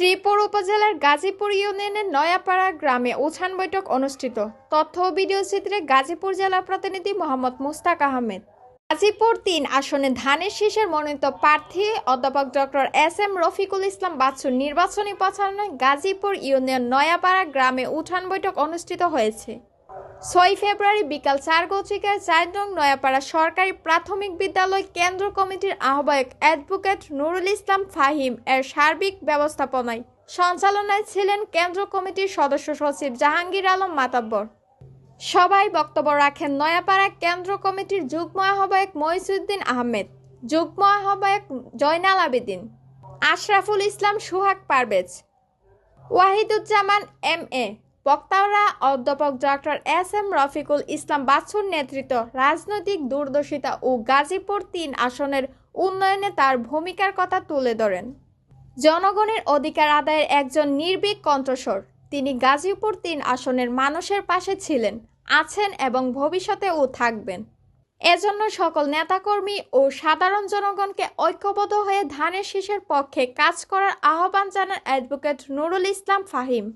শ্রীপুর উপজেলার গাজীপুর ইউনিয়নের নয়াপাড়া গ্রামে উছান বৈঠক অনুষ্ঠিত। তথ্য ও ভিডিও চিত্রে গাজীপুর জেলা প্রতিনিধি মোহাম্মদ মুস্তাক আহমেদ। গাজীপুর তিন আসনে ধানের শীষের মনোনীত প্রার্থী অধ্যাপক doctor S M Rafiqul Islam বাচ্চুর নির্বাচনী প্রচারণায় গাজীপুর ইউনিয়ন নয়াপাড়া গ্রামে উঠান বৈঠক অনুষ্ঠিত হয়েছে। ছয় ফেব্রুয়ারি বিকাল চার গত্রিকায় চার নয়াপাড়া সরকারি প্রাথমিক বিদ্যালয় কেন্দ্র কমিটির আহ্বায়ক অ্যাডভোকেট নুরুল ইসলাম ফাহিম এর সার্বিক ব্যবস্থাপনায় সঞ্চালনায় ছিলেন কেন্দ্র কমিটির সদস্য সচিব জাহাঙ্গীর আলম মাতাব্বর। সবাই বক্তব্য রাখেন নয়াপাড়া কেন্দ্র কমিটির যুগ্ম আহ্বায়ক মহিসুদ্দিন আহমেদ, যুগ্ম আহ্বায়ক জয়নাল আবেদিন, আশরাফুল ইসলাম সুহাগ পারভেজ, ওয়াহিদুজ্জামান এম এ বক্তারা অধ্যাপক doctor S M Rafiqul Islam বাছুর নেতৃত্ব রাজনৈতিক দূরদর্শিতা ও গাজীপুর তিন আসনের উন্নয়নে তার ভূমিকার কথা তুলে ধরেন। জনগণের অধিকার আদায়ের একজন নির্ভীক কণ্ঠস্বর। তিনি গাজীপুর তিন আসনের মানুষের পাশে ছিলেন, আছেন এবং ভবিষ্যতেও থাকবেন। এজন্য সকল নেতাকর্মী ও সাধারণ জনগণকে ঐক্যবদ্ধ হয়ে ধানের শীষের পক্ষে কাজ করার আহ্বান জানান অ্যাডভোকেট নুরুল ইসলাম ফাহিম।